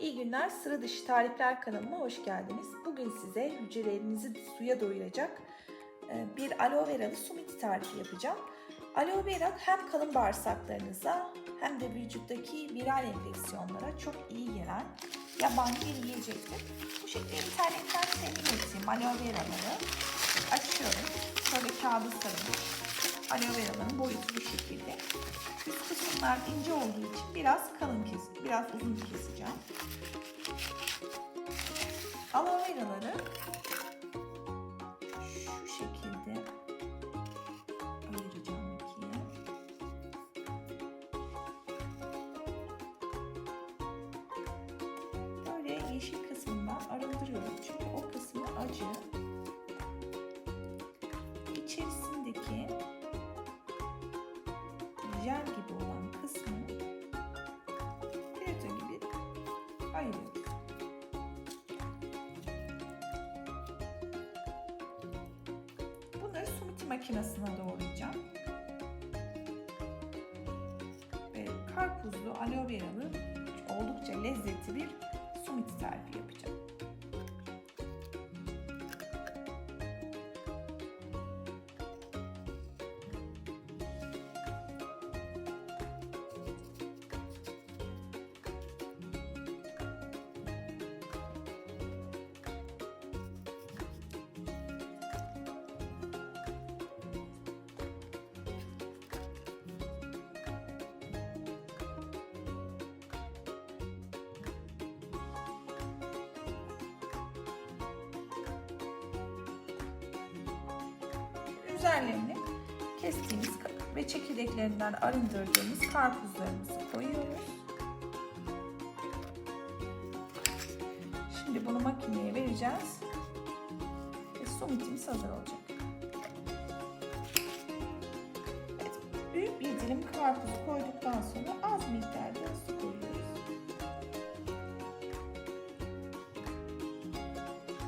İyi günler, sıra dışı tarifler kanalıma hoş geldiniz. Bugün size hücrelerinizi suya doyuracak e, bir aloe veralı sumiti tarifi yapacağım. Aloe vera hem kalın bağırsaklarınıza hem de vücuttaki viral enfeksiyonlara çok iyi gelen yabancı bir yiyecektir. Bu şekilde internetten temin ettiğim aloe veraları açıyorum. Şöyle kağıdı sarılmış. Aloe veraların boyutu bu şekilde. Üst kısımlar ince olduğu için biraz kalın kes, biraz uzun keseceğim. Aloe veraları şu şekilde ayıracağım ikiye. Böyle yeşil kısmından arındırıyorum çünkü o kısmı acı. İçerisindeki jel gibi olan kısmı kreto gibi ayırıyoruz. Bunları smoothie makinesine doğrayacağım. Ve karpuzlu, aloe veralı oldukça lezzetli bir smoothie tarifi yapacağım. Üzerlerine kestiğimiz ve çekirdeklerinden arındırdığımız karpuzlarımızı koyuyoruz. Şimdi bunu makineye vereceğiz. Ve somitimiz hazır olacak. Evet, büyük bir dilim karpuzu koyduktan sonra az miktarda su koyuyoruz.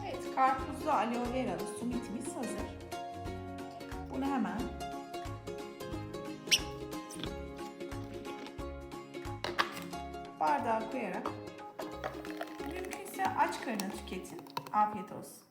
Evet, karpuzlu aloe veralı sumitimiz bardağa koyarak mümkünse aç karına tüketin. Afiyet olsun.